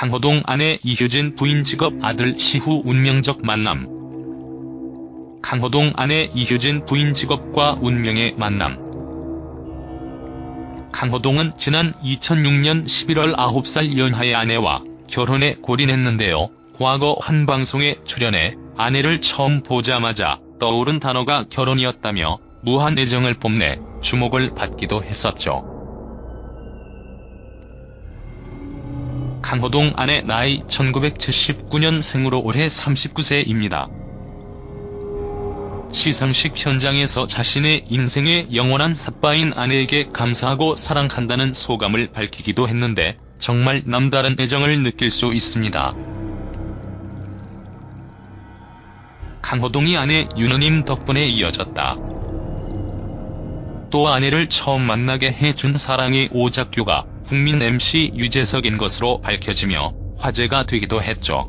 강호동 아내 이효진 부인 직업 아들 시후 운명적 만남. 강호동 아내 이효진 부인 직업과 운명의 만남. 강호동은 지난 2006년 11월 9살 연하의 아내와 결혼에 골인했는데요. 과거 한 방송에 출연해 아내를 처음 보자마자 떠오른 단어가 결혼이었다며 무한 애정을 뽐내 주목을 받기도 했었죠. 강호동 아내 나이 1979년생으로 올해 39세입니다. 시상식 현장에서 자신의 인생의 영원한 삿바인 아내에게 감사하고 사랑한다는 소감을 밝히기도 했는데 정말 남다른 애정을 느낄 수 있습니다. 강호동이 아내 윤호님 덕분에 이어졌다. 또 아내를 처음 만나게 해준 사랑의 오작교가 국민 MC 유재석인 것으로 밝혀지며 화제가 되기도 했죠.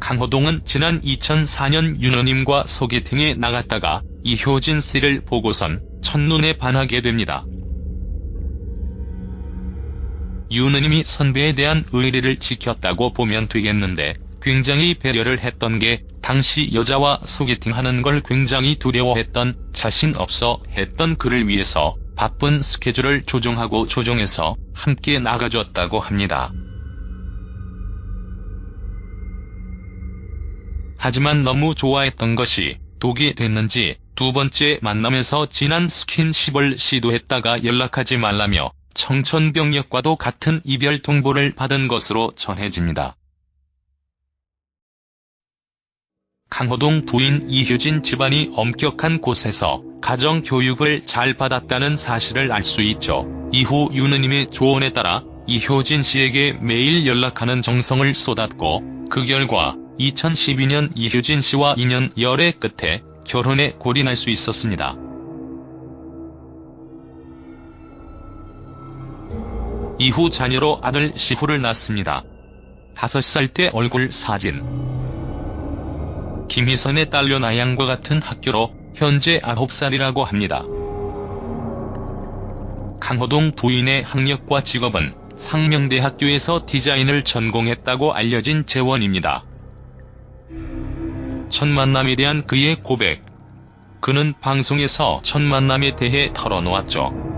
강호동은 지난 2004년 윤호님과 소개팅에 나갔다가 이효진 씨를 보고선 첫눈에 반하게 됩니다. 윤호님이 선배에 대한 의리를 지켰다고 보면 되겠는데 굉장히 배려를 했던 게 당시 여자와 소개팅하는 걸 굉장히 두려워했던 자신 없어 했던 그를 위해서 바쁜 스케줄을 조정하고 조정해서 함께 나가줬다고 합니다. 하지만 너무 좋아했던 것이 독이 됐는지 두 번째 만남에서 진한 스킨십을 시도했다가 연락하지 말라며 청천벽력과도 같은 이별 통보를 받은 것으로 전해집니다. 강호동 부인 이효진 집안이 엄격한 곳에서 가정 교육을 잘 받았다는 사실을 알 수 있죠. 이후 유느님의 조언에 따라 이효진 씨에게 매일 연락하는 정성을 쏟았고 그 결과 2012년 이효진 씨와 2년 열애 끝에 결혼에 골인할 수 있었습니다. 이후 자녀로 아들 시후를 낳습니다. 5살 때 얼굴 사진 김희선의 딸려 나양과 같은 학교로 현재 9살이라고 합니다. 강호동 부인의 학력과 직업은 상명대학교에서 디자인을 전공했다고 알려진 재원입니다. 첫 만남에 대한 그의 고백. 그는 방송에서 첫 만남에 대해 털어놓았죠.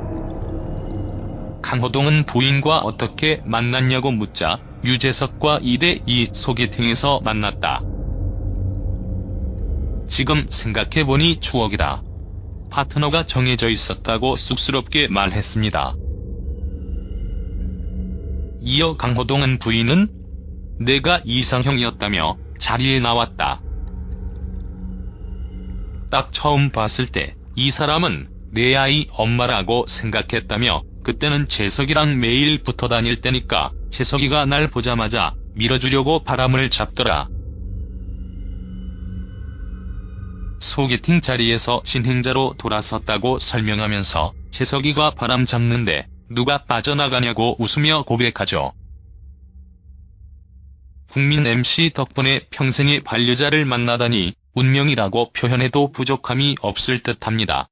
강호동은 부인과 어떻게 만났냐고 묻자 유재석과 2대2 소개팅에서 만났다. 지금 생각해보니 추억이다. 파트너가 정해져 있었다고 쑥스럽게 말했습니다. 이어 강호동은 부인은 내가 이상형이었다며 자리에 나왔다. 딱 처음 봤을 때 이 사람은 내 아이 엄마라고 생각했다며 그때는 재석이랑 매일 붙어 다닐 때니까 재석이가 날 보자마자 밀어주려고 바람을 잡더라. 소개팅 자리에서 진행자로 돌아섰다고 설명하면서 재석이가 바람 잡는데 누가 빠져나가냐고 웃으며 고백하죠. 국민 MC 덕분에 평생의 반려자를 만나다니 운명이라고 표현해도 부족함이 없을 듯합니다.